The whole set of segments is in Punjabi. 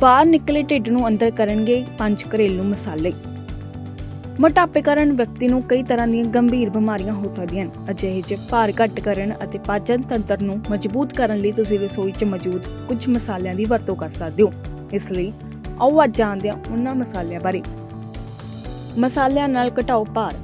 ਬਾਹਰ ਨਿਕਲੇ ਢਿੱਡ ਨੂੰ ਅੰਦਰ ਕਰਨਗੇ ਪੰਜ ਘਰੇਲੂ ਮਸਾਲੇ। ਮੋਟਾਪੇ ਕਾਰਨ ਵਿਅਕਤੀ ਨੂੰ ਕਈ ਤਰ੍ਹਾਂ ਦੀਆਂ ਗੰਭੀਰ ਬਿਮਾਰੀਆਂ ਹੋ ਸਕਦੀਆਂ ਹਨ। ਅਜਿਹੇ 'ਚ ਭਾਰ ਘੱਟ ਕਰਨ ਅਤੇ ਪਾਚਨ ਤੰਤਰ ਨੂੰ ਮਜ਼ਬੂਤ ਕਰਨ ਲਈ ਤੁਸੀਂ ਰਸੋਈ 'ਚ ਮੌਜੂਦ ਕੁਝ ਮਸਾਲਿਆਂ ਦੀ ਵਰਤੋਂ ਕਰ ਸਕਦੇ ਹੋ। ਇਸ ਲਈ ਆਓ ਅੱਜ ਜਾਣਦੇ ਹਾਂ ਉਹਨਾਂ ਮਸਾਲਿਆਂ ਬਾਰੇ। ਮਸਾਲਿਆਂ ਨਾਲ ਘਟਾਓ ਭਾਰ।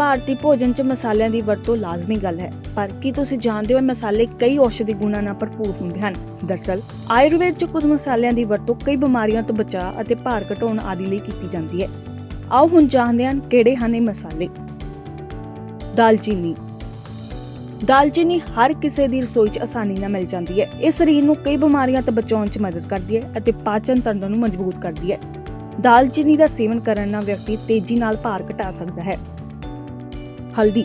ਭਾਰਤੀ ਭੋਜਨ 'ਚ ਮਸਾਲਿਆਂ ਦੀ ਵਰਤੋਂ ਲਾਜ਼ਮੀ ਗੱਲ ਹੈ। ਪਰ ਕੀ ਤੁਸੀਂ ਜਾਣਦੇ ਹੋ ਇਹ ਮਸਾਲੇ ਕਈ ਔਸ਼ਧੀ ਗੁਣਾਂ ਨਾਲ ਭਰਪੂਰ ਹੁੰਦੇ ਹਨ? ਦਰਸਲ, ਆਯੁਰਵੇਦ 'ਚ ਕੁਝ ਮਸਾਲਿਆਂ ਦੀ ਵਰਤੋਂ ਕਈ ਬਿਮਾਰੀਆਂ ਤੋਂ ਬਚਾਅ ਅਤੇ ਭਾਰ ਘਟਾਉਣ ਆਦਿ ਲਈ ਕੀਤੀ ਜਾਂਦੀ ਹੈ। ਆਓ ਹੁਣ ਜਾਣਦੇ ਹਾਂ ਕਿਹੜੇ ਹਨ ਇਹ ਮਸਾਲੇ। ਦਾਲਚੀਨੀ। ਦਾਲਚੀਨੀ ਹਰ ਕਿਸੇ ਦੀ ਰਸੋਈ 'ਚ ਆਸਾਨੀ ਨਾਲ ਮਿਲ ਜਾਂਦੀ ਹੈ। ਇਹ ਸਰੀਰ ਨੂੰ ਕਈ ਬਿਮਾਰੀਆਂ ਤੋਂ ਬਚਾਉਣ 'ਚ ਮਦਦ ਕਰਦੀ ਹੈ ਅਤੇ ਪਾਚਨ ਤੰਤਰ ਨੂੰ ਮਜ਼ਬੂਤ ਕਰਦੀ ਹੈ। ਦਾਲਚੀਨੀ ਦਾ ਸੇਵਨ ਕਰਨ ਨਾਲ ਵਿਅਕਤੀ ਤੇਜ਼ੀ ਨਾਲ ਭਾਰ ਘਟਾ ਸਕਦਾ ਹੈ। ਹਲਦੀ।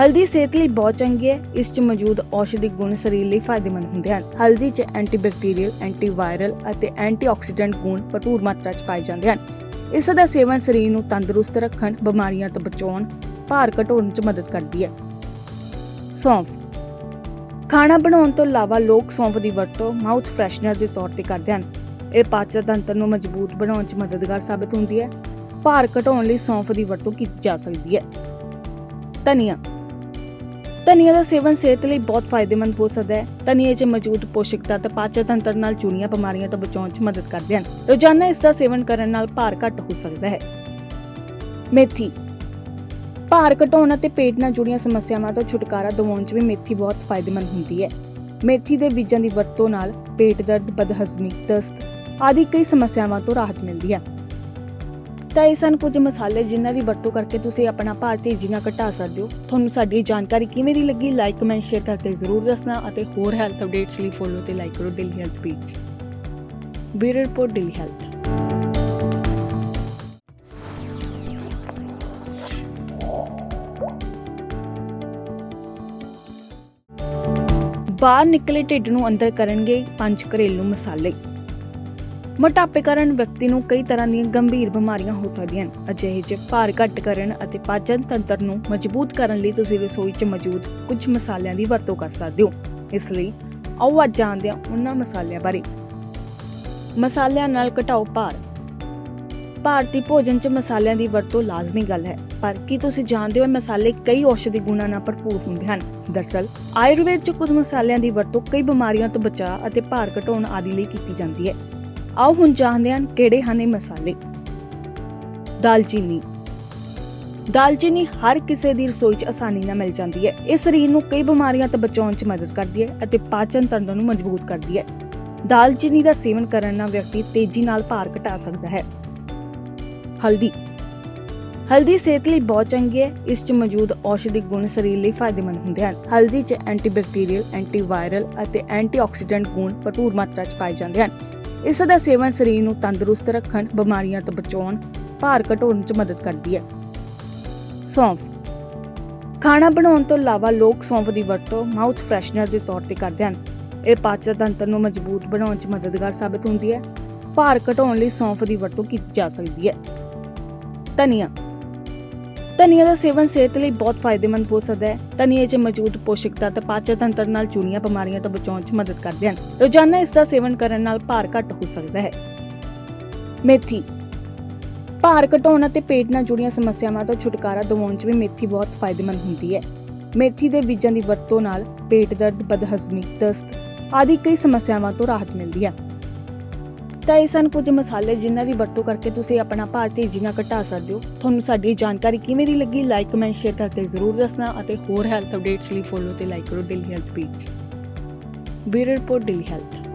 ਹਲਦੀ ਸਿਹਤ ਲਈ ਬਹੁਤ ਚੰਗੀ ਹੈ, ਇਸ 'ਚ ਮੌਜੂਦ ਔਸ਼ਧੀ ਗੁਣ ਸਰੀਰ ਲਈ ਫਾਇਦੇਮੰਦ ਹੁੰਦੇ ਹਨ। ਹਲਦੀ 'ਚ ਐਂਟੀਬੈਕਟੀਰੀਅਲ ਐਂਟੀਵਾਇਰਲ ਅਤੇ ਐਂਟੀਆਕਸੀਡੈਂਟ ਗੁਣ ਭਰਪੂਰ ਮਾਤਰਾ 'ਚ ਪਾਏ ਜਾਂਦੇ ਹਨ। ਇਸ ਦਾ ਸੇਵਨ ਸਰੀਰ ਨੂੰ ਤੰਦਰੁਸਤ ਰੱਖਣ, ਬਿਮਾਰੀਆਂ ਤੋਂ ਬਚਾਉਣ, ਭਾਰ ਘਟਾਉਣ 'ਚ ਮਦਦ ਕਰਦੀ ਹੈ। ਸੌਂਫ। ਖਾਣਾ ਬਣਾਉਣ ਤੋਂ ਇਲਾਵਾ ਲੋਕ ਸੌਂਫ ਦੀ ਵਰਤੋਂ ਮਾਊਥ ਫਰੈਸ਼ਨਰ ਦੇ ਤੌਰ ਤੇ ਕਰਦੇ ਹਨ। ਇਹ ਪਾਚਨ ਤੰਤਰ ਨੂੰ ਮਜ਼ਬੂਤ ਬਣਾਉਣ 'ਚ ਮਦਦਗਾਰ ਸਾਬਤ ਹੁੰਦੀ ਹੈ। ਭਾਰ ਘਟਾਉਣ ਲਈ ਸੌਂਫ ਦੀ ਵਰਤੋਂ ਕੀਤੀ ਜਾ ਸਕਦੀ ਹੈ। ਧਨੀਆ। ਧਨੀਆ ਦਾ ਸੇਵਨ ਸਿਹਤ ਲਈ ਬਹੁਤ ਫਾਇਦੇਮੰਦ ਹੋ ਸਕਦਾ ਹੈ। ਧਨੀਏ 'ਚ ਮੌਜੂਦ ਪੋਸ਼ਕ ਤੱਤ ਪਾਚਨ ਤੰਤਰ ਨਾਲ ਜੁੜੀਆਂ ਬਿਮਾਰੀਆਂ ਤੋਂ ਬਚਾਉਣ 'ਚ ਮਦਦ ਕਰਦੇ ਹਨ। ਰੋਜ਼ਾਨਾ ਇਸ ਦਾ ਸੇਵਨ ਕਰਨ ਨਾਲ ਭਾਰ ਘੱਟ ਹੋ ਸਕਦਾ ਹੈ। ਮੇਥੀ। ਭਾਰ ਘਟਾਉਣ ਅਤੇ ਪੇਟ ਨਾਲ ਜੁੜੀਆਂ ਸਮੱਸਿਆਵਾਂ ਤੋਂ ਛੁਟਕਾਰਾ ਦਿਵਾਉਣ 'ਚ ਵੀ ਮੇਥੀ ਬਹੁਤ ਫਾਇਦੇਮੰਦ ਹੁੰਦੀ ਹੈ। ਮੇਥੀ ਦੇ ਬੀਜਾਂ ਦੀ ਵਰਤੋਂ ਨਾਲ ਪੇਟ ਦਰਦ, ਬਦਹਜ਼ਮੀ, ਦਸਤ ਆਦਿ ਕਈ ਸਮੱਸਿਆਵਾਂ ਤੋਂ ਰਾਹਤ ਮਿਲਦੀ ਹੈ। ਤਾਂ ਇਹ ਸਨ ਕੁਝ ਮਸਾਲੇ ਜਿਨ੍ਹਾਂ ਦੀ ਵਰਤੋਂ ਕਰਕੇ ਤੁਸੀਂ ਆਪਣਾ ਭਾਰ ਤੇਜ਼ੀ ਨਾਲ ਘਟਾ ਸਕਦੇ ਹੋ। ਤੁਹਾਨੂੰ ਸਾਡੀ ਜਾਣਕਾਰੀ ਕਿਵੇਂ ਦੀ ਲੱਗੀ? ਲਾਈਕ ਕਮੈਂਟ ਸ਼ੇਅਰ ਕਰਕੇ ਜ਼ਰੂਰ ਦੱਸਣਾ ਅਤੇ ਹੋਰ ਹੈਲਥ ਅਪਡੇਟਸ ਲਈ ਫੋਲੋ ਤੇ ਲਾਈਕ ਕਰੋ daily health page bureau report daily health ਬਾਹਰ ਨਿਕਲੇ ਢਿੱਡ ਨੂੰ ਅੰਦਰ ਕਰਨਗੇ ਪੰਜ ਘਰੇਲੂ ਮਸਾਲੇ। ਮੋਟਾਪੇ ਕਾਰਨ ਵਿਅਕਤੀ ਨੂੰ ਕਈ ਤਰ੍ਹਾਂ ਦੀਆਂ ਗੰਭੀਰ ਬਿਮਾਰੀਆਂ ਹੋ ਸਕਦੀਆਂ ਹਨ। ਅਜਿਹੇ 'ਚ ਭਾਰ ਘੱਟ ਕਰਨ ਅਤੇ ਪਾਚਨ ਤੰਤਰ ਨੂੰ ਮਜ਼ਬੂਤ ਕਰਨ ਲਈ ਤੁਸੀਂ ਰਸੋਈ 'ਚ ਮੌਜੂਦ ਕੁਝ ਮਸਾਲਿਆਂ ਦੀ ਵਰਤੋਂ ਕਰ ਸਕਦੇ ਹੋ। ਇਸ ਲਈ ਆਓ ਅੱਜ ਜਾਣਦੇ ਹਾਂ ਉਹਨਾਂ ਮਸਾਲਿਆਂ ਬਾਰੇ। ਮਸਾਲਿਆਂ ਨਾਲ ਘਟਾਓ ਭਾਰ। ਭਾਰਤੀ ਭੋਜਨ 'ਚ ਮਸਾਲਿਆਂ ਦੀ ਵਰਤੋਂ ਲਾਜ਼ਮੀ ਗੱਲ ਹੈ, ਪਰ ਕੀ ਤੁਸੀਂ ਜਾਣਦੇ ਹੋ ਮਸਾਲੇ ਕਈ ਔਸ਼ਧੀ ਗੁਣਾਂ ਨਾਲ ਭਰਪੂਰ ਹੁੰਦੇ ਹਨ? ਦਰਸਲ, ਆਯੁਰਵੇਦ 'ਚ ਕੁਝ ਮਸਾਲਿਆਂ ਦੀ ਵਰਤੋਂ ਕਈ ਬਿਮਾਰੀਆਂ ਤੋਂ ਬਚਾਅ ਅਤੇ ਭਾਰ ਘਟਾਉਣ ਆਦਿ ਲਈ ਕੀਤੀ ਜਾਂਦੀ ਹੈ। ਆਓ ਹੁਣ ਜਾਣਦੇ ਹਾਂ ਕਿਹੜੇ ਹਨ ਇਹ ਮਸਾਲੇ। ਦਾਲਚੀਨੀ। ਦਾਲਚੀਨੀ ਹਰ ਕਿਸੇ ਦੀ ਰਸੋਈ 'ਚ ਆਸਾਨੀ ਨਾਲ ਮਿਲ ਜਾਂਦੀ ਹੈ। ਇਹ ਸਰੀਰ ਨੂੰ ਕਈ ਬਿਮਾਰੀਆਂ ਤੋਂ ਬਚਾਉਣ 'ਚ ਮਦਦ ਕਰਦੀ ਹੈ ਅਤੇ ਪਾਚਨ ਤੰਤਰ ਨੂੰ ਮਜ਼ਬੂਤ ਕਰਦੀ ਹੈ। ਦਾਲਚੀਨੀ ਦਾ ਸੇਵਨ ਕਰਨ ਨਾਲ ਵਿਅਕਤੀ ਤੇਜ਼ੀ ਨਾਲ ਭਾਰ ਘਟਾ ਸਕਦਾ ਹੈ। ਹਲਦੀ। ਹਲਦੀ ਸਿਹਤ ਲਈ ਬਹੁਤ ਚੰਗੀ ਹੈ। ਇਸ 'ਚ ਮੌਜੂਦ ਔਸ਼ਧੀ ਗੁਣ ਸਰੀਰ ਲਈ ਫਾਇਦੇਮੰਦ ਹੁੰਦੇ ਹਨ। ਹਲਦੀ 'ਚ ਐਂਟੀਬੈਕਟੀਰੀਅਲ ਐਂਟੀਵਾਇਰਲ ਅਤੇ ਐਂਟੀਆਕਸੀਡੈਂਟ ਗੁਣ ਭਰਪੂਰ ਮਾਤਰਾ 'ਚ ਪਾਏ ਜਾਂਦੇ ਹਨ। ਇਸ ਦਾ ਸੇਵਨ ਸਰੀਰ ਨੂੰ ਤੰਦਰੁਸਤ ਰੱਖਣ, ਬਿਮਾਰੀਆਂ ਤੋਂ ਬਚਾਉਣ, ਭਾਰ ਘਟਾਉਣ 'ਚ ਮਦਦ ਕਰਦੀ ਹੈ। ਸੌਂਫ। ਖਾਣਾ ਬਣਾਉਣ ਤੋਂ ਇਲਾਵਾ ਲੋਕ ਸੌਂਫ ਦੀ ਵਰਤੋਂ ਮਾਊਥ ਫਰੈਸ਼ਨਰ ਦੇ ਤੌਰ ਤੇ ਕਰਦੇ ਹਨ। ਇਹ ਪਾਚਨ ਤੰਤਰ ਨੂੰ ਮਜ਼ਬੂਤ ਬਣਾਉਣ 'ਚ ਮਦਦਗਾਰ ਸਾਬਤ ਹੁੰਦੀ ਹੈ। ਭਾਰ ਘਟਾਉਣ ਲਈ ਸੌਂਫ ਦੀ ਵਰਤੋਂ ਕੀਤੀ ਜਾ ਸਕਦੀ ਹੈ। ਧਨੀਆ। ਧਨੀਆ ਦਾ ਸੇਵਨ ਸਿਹਤ ਲਈ ਬਹੁਤ ਫਾਇਦੇਮੰਦ ਹੋ ਸਕਦਾ ਹੈ। ਧਨੀਏ 'ਚ ਮੌਜੂਦ ਪੋਸ਼ਕ ਤੱਤ ਪਾਚਨ ਤੰਤਰ ਨਾਲ ਜੁੜੀਆਂ ਬਿਮਾਰੀਆਂ ਤੋਂ ਬਚਾਉਣ 'ਚ ਮਦਦ ਕਰਦੇ ਹਨ। ਰੋਜ਼ਾਨਾ ਇਸ ਦਾ ਸੇਵਨ ਕਰਨ ਨਾਲ ਭਾਰ ਘੱਟ ਹੋ ਸਕਦਾ ਹੈ। ਮੇਥੀ। ਭਾਰ ਘਟਾਉਣ ਅਤੇ ਪੇਟ ਨਾਲ ਜੁੜੀਆਂ ਸਮੱਸਿਆਵਾਂ ਤੋਂ ਛੁਟਕਾਰਾ ਦਿਵਾਉਣ 'ਚ ਵੀ ਮੇਥੀ ਬਹੁਤ ਫਾਇਦੇਮੰਦ ਹੁੰਦੀ ਹੈ। ਮੇਥੀ ਦੇ ਬੀਜਾਂ ਦੀ ਵਰਤੋਂ ਨਾਲ ਪੇਟ ਦਰਦ, ਬਦਹਜ਼ਮੀ, ਦਸਤ ਆਦਿ ਕਈ ਸਮੱਸਿਆਵਾਂ ਤੋਂ ਰਾਹਤ ਮਿਲਦੀ ਹੈ। ਤਾਂ ਇਹ ਸਨ ਕੁਝ ਮਸਾਲੇ ਜਿਨ੍ਹਾਂ ਦੀ ਵਰਤੋਂ ਕਰਕੇ ਤੁਸੀਂ ਆਪਣਾ ਭਾਰ ਤੇਜ਼ੀ ਨਾਲ ਘਟਾ ਸਕਦੇ ਹੋ। ਤੁਹਾਨੂੰ ਸਾਡੀ ਇਹ ਜਾਣਕਾਰੀ ਕਿਵੇਂ ਦੀ ਲੱਗੀ ਲਾਈਕ ਕਮੈਂਟ ਸ਼ੇਅਰ ਕਰਕੇ ਜ਼ਰੂਰ ਦੱਸਣਾ ਅਤੇ ਹੋਰ ਹੈਲਥ ਅਪਡੇਟਸ ਲਈ ਫੋਲੋ ਤੇ ਲਾਈਕ ਕਰੋ daily health page bureau report daily health